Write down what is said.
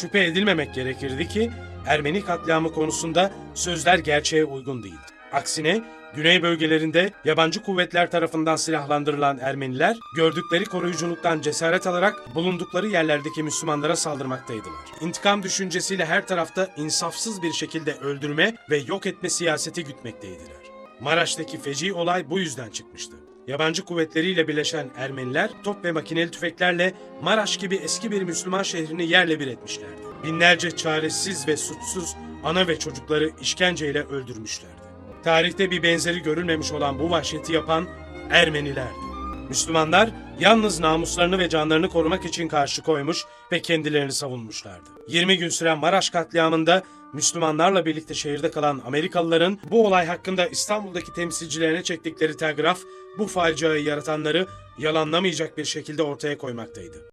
şüphe edilmemek gerekirdi ki Ermeni katliamı konusunda sözler gerçeğe uygun değildi. Aksine güney bölgelerinde yabancı kuvvetler tarafından silahlandırılan Ermeniler gördükleri koruyuculuktan cesaret alarak bulundukları yerlerdeki Müslümanlara saldırmaktaydılar. İntikam düşüncesiyle her tarafta insafsız bir şekilde öldürme ve yok etme siyaseti gütmekteydiler. Maraş'taki feci olay bu yüzden çıkmıştı. Yabancı kuvvetleriyle birleşen Ermeniler top ve makineli tüfeklerle Maraş gibi eski bir Müslüman şehrini yerle bir etmişlerdi. Binlerce çaresiz ve suçsuz ana ve çocukları işkenceyle öldürmüşlerdi. Tarihte bir benzeri görülmemiş olan bu vahşeti yapan Ermenilerdi. Müslümanlar yalnız namuslarını ve canlarını korumak için karşı koymuş ve kendilerini savunmuşlardı. 20 gün süren Maraş katliamında Müslümanlarla birlikte şehirde kalan Amerikalıların bu olay hakkında İstanbul'daki temsilcilerine çektikleri telgraf bu faciayı yaratanları yalanlamayacak bir şekilde ortaya koymaktaydı.